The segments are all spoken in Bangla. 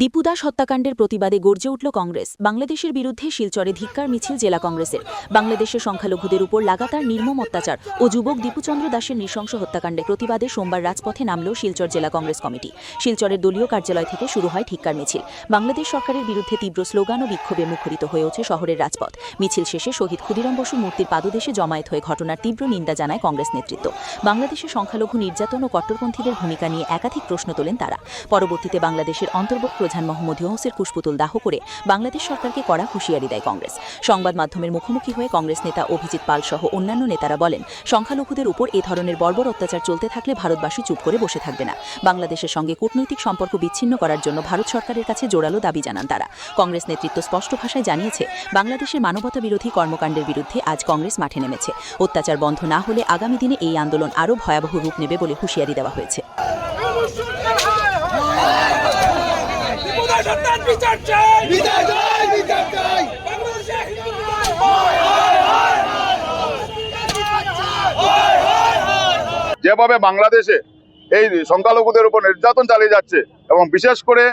দীপুদাস হত্যাকাণ্ডের প্রতিবাদে গর্জে উঠল কংগ্রেস। বাংলাদেশের বিরুদ্ধে শিলচরে ধিক্কার মিছিল জেলা কংগ্রেসের। বাংলাদেশের সংখ্যালঘুদের উপর লাগাতার নির্মম অত্যাচার ও যুবক দীপুচন্দ্র দাসের নৃশংস হত্যাকাণ্ডে প্রতিবাদে সোমবার রাজপথে নামল শিলচর জেলা কংগ্রেস কমিটি। শিলচরের দলীয় কার্যালয় থেকে শুরু হয় ধিক্কার মিছিল। বাংলাদেশ সরকারের বিরুদ্ধে তীব্র স্লোগান ও বিক্ষোভে মুখরিত হয়ে ওঠে শহরের রাজপথ। মিছিল শেষে শহীদ ক্ষুদিরাম বসুর মূর্তির পাদদেশে জমায়েত হয়ে ঘটনার তীব্র নিন্দা জানায় কংগ্রেস নেতৃত্ব। বাংলাদেশের সংখ্যালঘু নির্যাতন ও কট্টরপন্থীদের ভূমিকা নিয়ে একাধিক প্রশ্ন তোলেন তারা। পরবর্তীতে বাংলাদেশের অন্তর্বর্তী প্রধান মোহাম্মদ ইউনুসের কুশপুতুল দাহ করে বাংলাদেশ সরকারকে কড়া হুঁশিয়ারি দেয় কংগ্রেস। সংবাদ মাধ্যমের মুখোমুখি হয়ে কংগ্রেস নেতা অভিজিৎ পাল সহ অন্যান্য নেতারা বলেন, সংখ্যালঘুদের উপর এ ধরনের বর্বর অত্যাচার চলতে থাকলে ভারতবাসী চুপ করে বসে থাকবে না। বাংলাদেশের সঙ্গে কূটনৈতিক সম্পর্ক বিচ্ছিন্ন করার জন্য ভারত সরকারের কাছে জোরালো দাবি জানান তারা। কংগ্রেস নেতৃত্ব স্পষ্ট ভাষায় জানিয়েছে, বাংলাদেশের মানবতা বিরোধী কর্মকাণ্ডের বিরুদ্ধে আজ কংগ্রেস মাঠে নেমেছে। অত্যাচার বন্ধ না হলে আগামী দিনে এই আন্দোলন আরও ভয়াবহ রূপ নেবে বলে হুঁশিয়ারি দেওয়া হয়েছে। বিচার চাই। বিচার চাই বিচার চাই। বাংলাদেশে যেভাবে বাংলাদেশে এই সংখ্যালঘুদের উপর নির্যাতন চালিয়ে যাচ্ছে এবং বিশেষ করে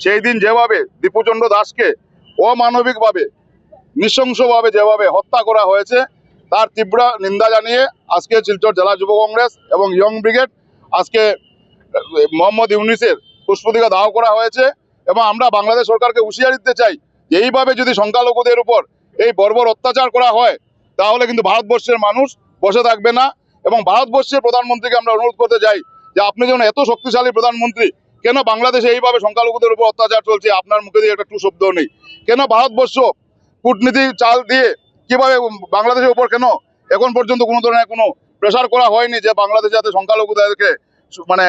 সেই দিন যেভাবে দীপুচন্দ্র দাসকে অমানবিকভাবে নৃশংসভাবে যেভাবে হত্যা করা হয়েছে তার তীব্র নিন্দা জানিয়ে আজকে শিলচর জেলা যুব কংগ্রেস এবং ইয়ং ব্রিগেড আজকে মোহাম্মদ ইউনিসের পুষ্পদিকা দাহ করা হয়েছে। এবং আমরা বাংলাদেশ সরকারকে হুঁশিয়ারি দিতে চাই যে এইভাবে যদি সংখ্যালঘুদের উপর এই বর্বর অত্যাচার করা হয়, তাহলে কিন্তু ভারতবর্ষের মানুষ বসে থাকবে না। এবং ভারতবর্ষের প্রধানমন্ত্রীকে আমরা অনুরোধ করতে চাই যে আপনি যেমন এত শক্তিশালী প্রধানমন্ত্রী, কেন বাংলাদেশে এইভাবে সংখ্যালঘুদের উপর অত্যাচার চলছে আপনার মুখে দিয়ে একটা টু শব্দও নেই? কেন ভারতবর্ষ কূটনীতি চাল দিয়ে কীভাবে বাংলাদেশের উপর কেন এখন পর্যন্ত কোনো ধরনের কোনো প্রেশার করা হয়নি যে বাংলাদেশে যাতে সংখ্যালঘুদেরকে মানে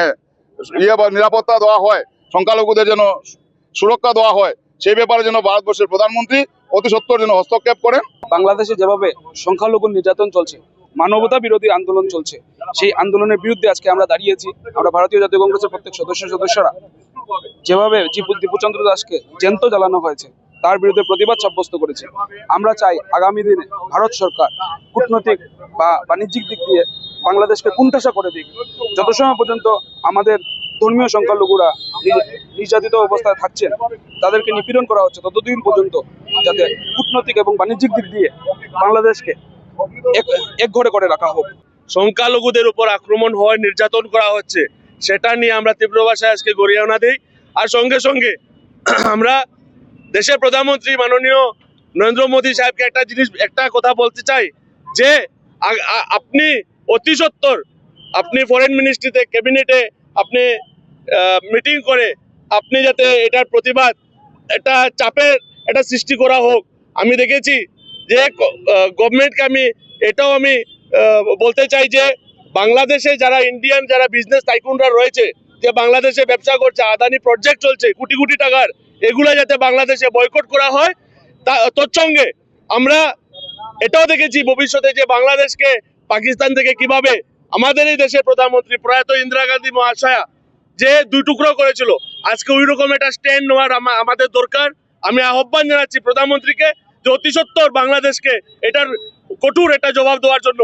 ইয়ে বা নিরাপত্তা দেওয়া হয়, সংখ্যালঘুদের যেন সুরক্ষা দেওয়া হয়। সেই ব্যাপারে যেন ভারতবর্ষের প্রধানমন্ত্রী অতি সত্বর যেন হস্তক্ষেপ করেন। বাংলাদেশে যেভাবে সংখ্যালঘু নির্যাতন চলছে, মানবতা বিরোধী আন্দোলন চলছে, সেই আন্দোলনের বিরুদ্ধে আজকে আমরা দাঁড়িয়েছি। আমরা ভারতীয় জাতীয় কংগ্রেসের প্রত্যেক সদস্য সদস্যরা যেভাবে দীপু- দীপুচন্দ্র দাসকে জ্যান্ত জ্বালানো হয়েছে, তার বিরুদ্ধে প্রতিবাদ সাব্যস্ত করেছে। আমরা চাই আগামী দিনে ভারত সরকার কূটনৈতিক বা বাণিজ্যিক দিক দিয়ে বাংলাদেশকে কুণ্ঠাসা করে দিক। যত সময় পর্যন্ত আমাদের ধর্মীয় সংখ্যালঘুরা নির্যাতিত অবস্থায় থাকছেন, তাদেরকে নিপীড়ন করা হচ্ছে ততদিন পর্যন্ত যাতে কূটনৈতিক এবং বাণিজ্যিক দিক দিয়ে বাংলাদেশকে এক ঘরে করে রাখা হোক। সংখ্যালঘুদের উপর আক্রমণ হয় নির্যাতন করা হচ্ছে, সেটা নিয়ে আমরা তীব্র ভাষায় আজকে গরিয়ানা দিই। আর সঙ্গে সঙ্গে আমরা দেশের প্রধানমন্ত্রী মাননীয় নরেন্দ্র মোদী সাহেবকে একটা জিনিস, একটা কথা বলতে চাই, যে আপনি অতি সত্তর, আপনি ফরেন মিনিস্ট্রিতে ক্যাবিনেটে আপনি মিটিং করে আপনি যাতে এটার প্রতিবাদ, একটা চাপের একটা সৃষ্টি করা হোক। আমি দেখেছি যে গভর্নমেন্টকে আমি এটাও আমি বলতে চাই যে, বাংলাদেশে যারা ইন্ডিয়ান যারা বিজনেস টাইকুনরা রয়েছে, যে বাংলাদেশে ব্যবসা করছে, আদানি প্রজেক্ট চলছে, কোটি কোটি টাকার, এগুলো যাতে বাংলাদেশে বয়কট করা হয়, তা, তৎসঙ্গে আমরা এটাও দেখেছি ভবিষ্যতে যে বাংলাদেশকে পাকিস্তান থেকে কীভাবে আমাদের এই দেশের প্রধানমন্ত্রী প্রয়াত ইন্দিরা গান্ধী মহাশয়া যে দুই টুকরো করেছিল, আজকে ওই রকম একটা স্ট্যান্ড নেওয়ার আমাদের দরকার। আমি আহ্বান জানাচ্ছি প্রধানমন্ত্রীকে যে অতি সত্তর বাংলাদেশকে এটার কঠোর একটা জবাব দেওয়ার জন্য